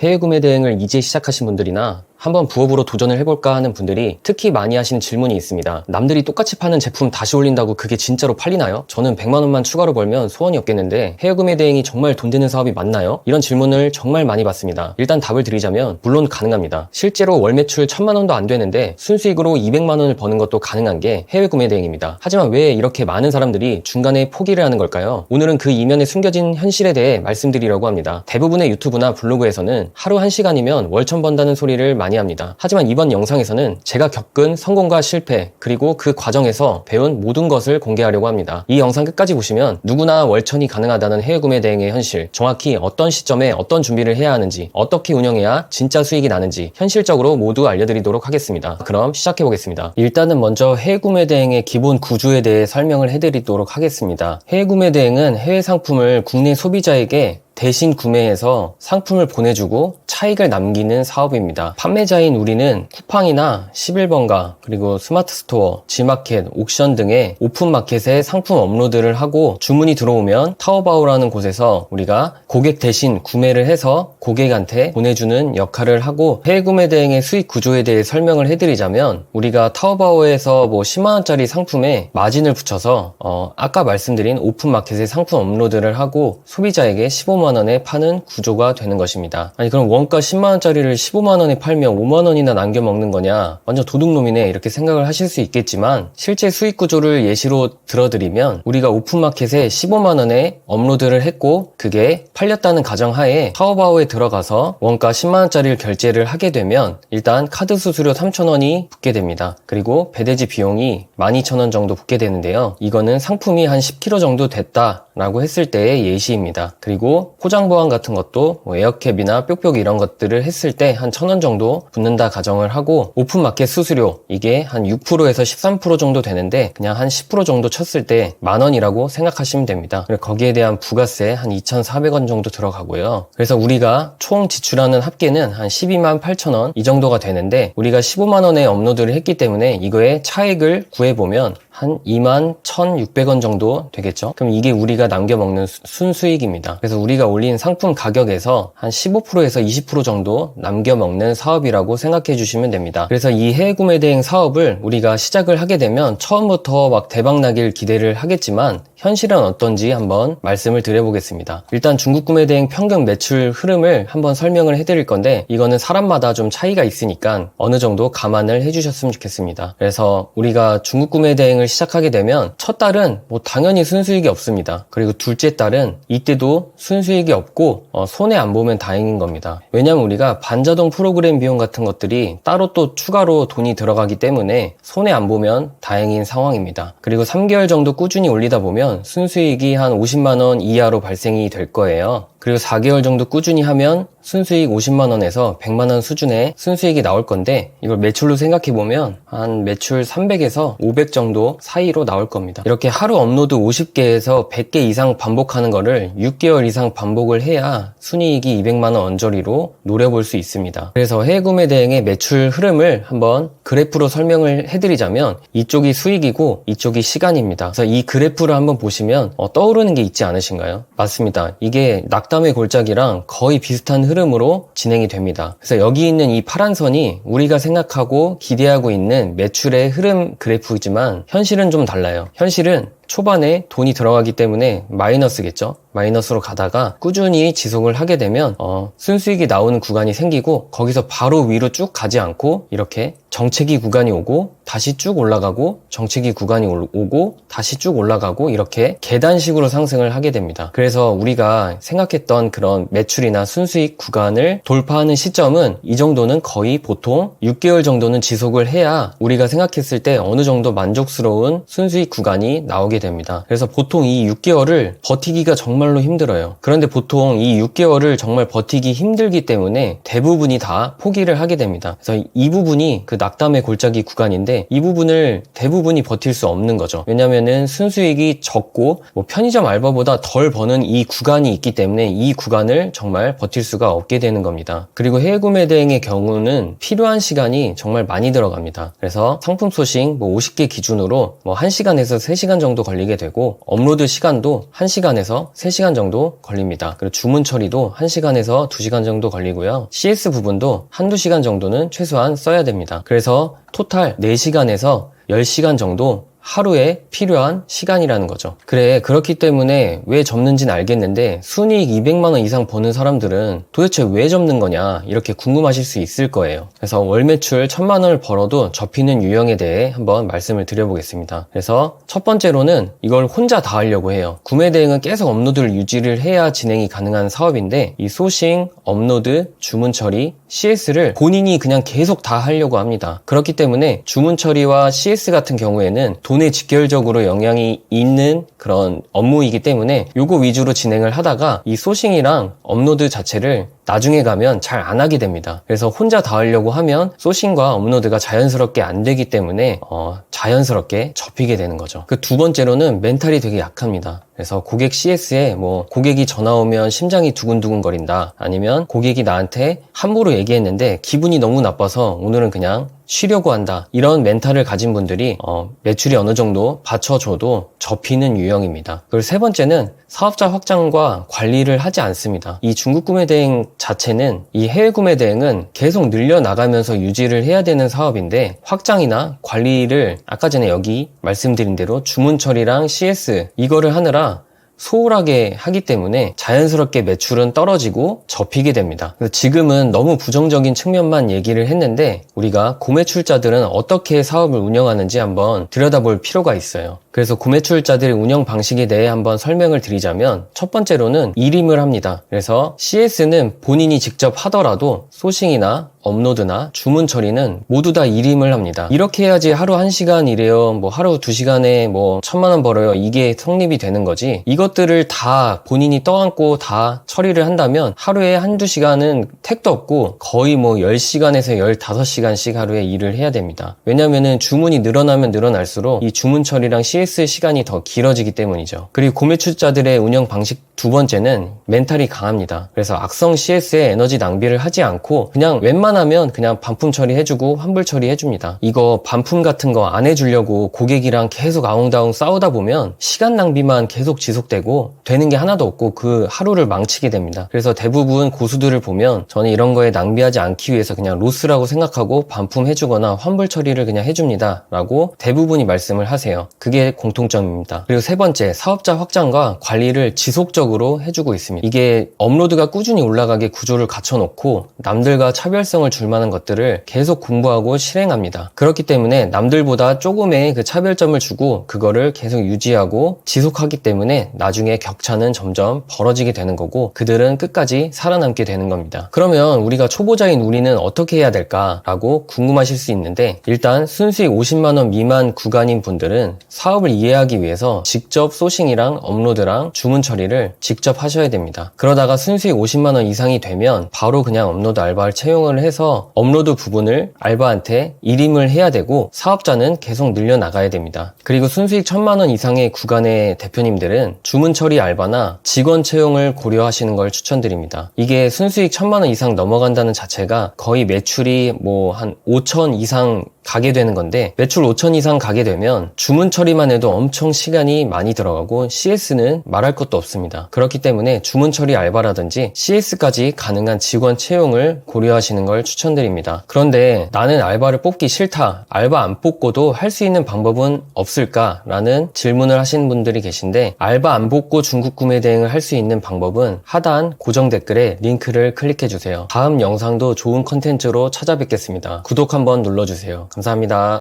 해외 구매 대행을 이제 시작하신 분들이나 한번 부업으로 도전을 해볼까 하는 분들이 특히 많이 하시는 질문이 있습니다. 남들이 똑같이 파는 제품 다시 올린다고 그게 진짜로 팔리나요? 저는 100만 원만 추가로 벌면 소원이 없겠는데 해외 구매 대행이 정말 돈 되는 사업이 맞나요? 이런 질문을 정말 많이 받습니다. 일단 답을 드리자면 물론 가능합니다. 실제로 월 매출 1000만 원도 안 되는데 순수익으로 200만 원을 버는 것도 가능한 게 해외 구매 대행입니다. 하지만 왜 이렇게 많은 사람들이 중간에 포기를 하는 걸까요? 오늘은 그 이면에 숨겨진 현실에 대해 말씀드리려고 합니다. 대부분의 유튜브나 블로그에서는 하루 1시간이면 월천 번다는 소리를 많이 합니다. 하지만 이번 영상에서는 제가 겪은 성공과 실패 그리고 그 과정에서 배운 모든 것을 공개하려고 합니다. 이 영상 끝까지 보시면 누구나 월천이 가능하다는 해외 구매 대행의 현실, 정확히 어떤 시점에 어떤 준비를 해야 하는지, 어떻게 운영해야 진짜 수익이 나는지 현실적으로 모두 알려드리도록 하겠습니다. 그럼 시작해 보겠습니다. 일단은 먼저 해외 구매 대행의 기본 구조에 대해 설명을 해드리도록 하겠습니다. 해외 구매 대행은 해외 상품을 국내 소비자에게 대신 구매해서 상품을 보내주고 차익을 남기는 사업입니다. 판매자인 우리는 쿠팡이나 11번가 그리고 스마트 스토어, G마켓, 옥션 등의 오픈 마켓에 상품 업로드를 하고 주문이 들어오면 타오바오라는 곳에서 우리가 고객 대신 구매를 해서 고객한테 보내주는 역할을 하고 해외 구매 대행의 수익 구조에 대해 설명을 해드리자면 우리가 타오바오에서 뭐 10만 원짜리 상품에 마진을 붙여서 어, 아까 말씀드린 오픈 마켓에 상품 업로드를 하고 소비자에게 15만 15만 원에 파는 구조가 되는 것입니다. 아니 그럼 원가 10만 원짜리를 15만 원에 팔면 5만 원이나 남겨 먹는 거냐? 완전 도둑놈이네 이렇게 생각을 하실 수 있겠지만 실제 수익 구조를 예시로 들어드리면 우리가 오픈마켓에 15만 원에 업로드를 했고 그게 팔렸다는 가정하에 타오바오에 들어가서 원가 10만 원짜리를 결제를 하게 되면 일단 카드 수수료 3천 원이 붙게 됩니다. 그리고 배대지 비용이 12,000원 정도 붙게 되는데요. 이거는 상품이 한 10kg 정도 됐다 라고 했을 때의 예시입니다. 그리고 포장 보안 같은 것도 뭐 에어캡이나 뾱뾱 이런 것들을 했을 때 한 천 원 정도 붙는다 가정을 하고 오픈 마켓 수수료 이게 한 6%에서 13% 정도 되는데 그냥 한 10% 정도 쳤을 때 만 원이라고 생각하시면 됩니다. 거기에 대한 부가세 한 2,400원 정도 들어가고요. 그래서 우리가 총 지출하는 합계는 한 12만 8천 원 이 정도가 되는데 우리가 15만 원에 업로드를 했기 때문에 이거의 차액을 구해보면 한 2만 1,600원 정도 되겠죠. 그럼 이게 우리가 남겨 먹는 수- 순수익입니다. 그래서 우리가 올린 상품 가격에서 한 15%에서 20% 정도 남겨 먹는 사업이라고 생각해 주시면 됩니다. 그래서 이 해외 구매 대행 사업을 우리가 시작을 하게 되면 처음부터 막 대박 나길 기대를 하겠지만 현실은 어떤지 한번 말씀을 드려보겠습니다. 일단 중국 구매 대행 평균 매출 흐름을 한번 설명을 해드릴 건데 이거는 사람마다 좀 차이가 있으니까 어느 정도 감안을 해주셨으면 좋겠습니다. 그래서 우리가 중국 구매 대행을 시작하게 되면 첫 달은 뭐 당연히 순수익이 없습니다. 그리고 둘째 달은 이때도 순수익이 없고 어, 손해 안 보면 다행인 겁니다. 왜냐면 우리가 반자동 프로그램 비용 같은 것들이 따로 또 추가로 돈이 들어가기 때문에 손해 안 보면 다행인 상황입니다. 그리고 3개월 정도 꾸준히 올리다 보면 순수익이 한 50만 원 이하로 발생이 될 거예요. 그리고 4개월 정도 꾸준히 하면 순수익 50만 원에서 100만 원 수준의 순수익이 나올 건데 이걸 매출로 생각해 보면 한 매출 300에서 500 정도 사이로 나올 겁니다. 이렇게 하루 업로드 50개에서 100개 이상 반복하는 거를 6개월 이상 반복을 해야 순이익이 200만 원 언저리로 노려볼 수 있습니다. 그래서 해외구매 대행의 매출 흐름을 한번 그래프로 설명을 해드리자면 이쪽이 수익이고 이쪽이 시간입니다. 그래서 이 그래프를 한번 보시면 어, 떠오르는 게 있지 않으신가요? 맞습니다. 이게 낙담의 골짜기랑 거의 비슷한 흐름 으로 진행이 됩니다. 그래서 여기 있는 이 파란 선이 우리가 생각하고 기대하고 있는 매출의 흐름 그래프이지만 현실은 좀 달라요. 현실은 초반에 돈이 들어가기 때문에 마이너스겠죠. 마이너스로 가다가 꾸준히 지속을 하게 되면 어, 순수익이 나오는 구간이 생기고 거기서 바로 위로 쭉 가지 않고 이렇게 정체기 구간이 오고 다시 쭉 올라가고 정체기 구간이 올- 오고 다시 쭉 올라가고 이렇게 계단식으로 상승을 하게 됩니다. 그래서 우리가 생각했던 그런 매출이나 순수익 구간을 돌파하는 시점은 이 정도는 거의 보통 6개월 정도는 지속을 해야 우리가 생각했을 때 어느 정도 만족스러운 순수익 구간이 나오게 됩니다. 그래서 보통 이 6개월을 버티기가 정말로 힘들어요. 그런데 보통 이 6개월을 정말 버티기 힘들기 때문에 대부분이 다 포기를 하게 됩니다. 그래서 이 부분이 그 낙담의 골짜기 구간인데 이 부분을 대부분이 버틸 수 없는 거죠. 왜냐면은 순수익이 적고 뭐 편의점 알바보다 덜 버는 이 구간이 있기 때문에 이 구간을 정말 버틸 수가 없게 되는 겁니다. 그리고 해외 구매 대행의 경우는 필요한 시간이 정말 많이 들어갑니다. 그래서 상품 소싱 뭐 50개 기준으로 뭐 1시간에서 3시간 정도 걸리게 되고 업로드 시간도 1시간에서 3시간 정도 걸립니다. 그리고 주문 처리도 1시간에서 2시간 정도 걸리고요. CS 부분도 한두 시간 정도는 최소한 써야 됩니다. 그래서 토탈 4시간에서 10시간 정도 하루에 필요한 시간이라는 거죠. 그래, 그렇기 때문에 왜 접는지는 알겠는데, 순이익 200만원 이상 버는 사람들은 도대체 왜 접는 거냐, 이렇게 궁금하실 수 있을 거예요. 그래서 월 매출 1000만원을 벌어도 접히는 유형에 대해 한번 말씀을 드려보겠습니다. 그래서 첫 번째로는 이걸 혼자 다 하려고 해요. 구매 대행은 계속 업로드를 유지를 해야 진행이 가능한 사업인데, 이 소싱, 업로드, 주문 처리, CS를 본인이 그냥 계속 다 하려고 합니다. 그렇기 때문에 주문 처리와 CS 같은 경우에는 돈에 직결적으로 영향이 있는 그런 업무이기 때문에 요거 위주로 진행을 하다가 이 소싱이랑 업로드 자체를 나중에 가면 잘 안 하게 됩니다. 그래서 혼자 다 하려고 하면 소싱과 업로드가 자연스럽게 안 되기 때문에 어, 자연스럽게 접히게 되는 거죠. 그 두 번째로는 멘탈이 되게 약합니다. 그래서 고객 CS에 뭐 고객이 전화 오면 심장이 두근두근 거린다 아니면 고객이 나한테 함부로 얘기했는데 기분이 너무 나빠서 오늘은 그냥 쉬려고 한다 이런 멘탈을 가진 분들이 어, 매출이 어느 정도 받쳐줘도 접히는 유형입니다. 그리고 세 번째는 사업자 확장과 관리를 하지 않습니다. 이 중국 구매 대행 자체는 이 해외 구매 대행은 계속 늘려 나가면서 유지를 해야 되는 사업인데 확장이나 관리를 아까 전에 여기 말씀드린 대로 주문 처리랑 CS 이거를 하느라 소홀하게 하기 때문에 자연스럽게 매출은 떨어지고 접히게 됩니다. 그래서 지금은 너무 부정적인 측면만 얘기를 했는데 우리가 고매출자들은 어떻게 사업을 운영하는지 한번 들여다볼 필요가 있어요. 그래서 고매출자들의 운영 방식에 대해 한번 설명을 드리자면 첫 번째로는 일임을 합니다. 그래서 CS는 본인이 직접 하더라도 소싱이나 업로드나 주문 처리는 모두 다 일임을 합니다. 이렇게 해야지 하루 1시간 일해요. 뭐 하루 2시간에 뭐 천만 원 벌어요. 이게 성립이 되는 거지. 이것들을 다 본인이 떠안고 다 처리를 한다면 하루에 한두 시간은 택도 없고 거의 뭐 10시간에서 15시간씩 하루에 일을 해야 됩니다. 왜냐면은 주문이 늘어나면 늘어날수록 이 주문 처리랑 CS 시간이 더 길어지기 때문이죠. 그리고 고매출자들의 운영 방식 두 번째는 멘탈이 강합니다. 그래서 악성 CS에 에너지 낭비를 하지 않고 그냥 웬만하면 그냥 반품 처리해주고 환불 처리해줍니다. 이거 반품 같은 거 안 해주려고 고객이랑 계속 아웅다웅 싸우다 보면 시간 낭비만 계속 지속되고 되는 게 하나도 없고 그 하루를 망치게 됩니다. 그래서 대부분 고수들을 보면 저는 이런 거에 낭비하지 않기 위해서 그냥 로스라고 생각하고 반품해주거나 환불 처리를 그냥 해줍니다. 라고 대부분이 말씀을 하세요. 그게 공통점입니다. 그리고 세 번째, 사업자 확장과 관리를 지속적으로 해주고 있습니다. 이게 업로드가 꾸준히 올라가게 구조를 갖춰놓고 남들과 차별성을 줄 만한 것들을 계속 공부하고 실행합니다. 그렇기 때문에 남들보다 조금의 그 차별점을 주고 그거를 계속 유지하고 지속하기 때문에 나중에 격차는 점점 벌어지게 되는 거고 그들은 끝까지 살아남게 되는 겁니다. 그러면 우리가 초보자인 우리는 어떻게 해야 될까라고 궁금하실 수 있는데 일단 순수익 50만원 미만 구간인 분들은 사업을 이해하기 위해서 직접 소싱이랑 업로드랑 주문 처리를 직접 하셔야 됩니다. 그러다가 순수익 50만원 이상이 되면 바로 그냥 업로드 알바를 채용을 해서 업로드 부분을 알바한테 일임을 해야 되고 사업자는 계속 늘려나가야 됩니다. 그리고 순수익 1000만원 이상의 구간의 대표님들은 주문 처리 알바나 직원 채용을 고려하시는 걸 추천드립니다. 이게 순수익 1000만원 이상 넘어간다는 자체가 거의 매출이 뭐 한 5천 이상 가게 되는 건데 매출 5천 이상 가게 되면 주문 처리만 해도 엄청 시간이 많이 들어가고 CS는 말할 것도 없습니다. 그렇기 때문에 주문 처리 알바라든지 CS까지 가능한 직원 채용을 고려하시는 걸 추천드립니다. 그런데 나는 알바를 뽑기 싫다. 알바 안 뽑고도 할 수 있는 방법은 없을까 라는 질문을 하시는 분들이 계신데 알바 안 뽑고 중국 구매 대행을 할 수 있는 방법은 하단 고정 댓글에 링크를 클릭해 주세요. 다음 영상도 좋은 컨텐츠로 찾아뵙겠습니다. 구독 한번 눌러주세요. 감사합니다.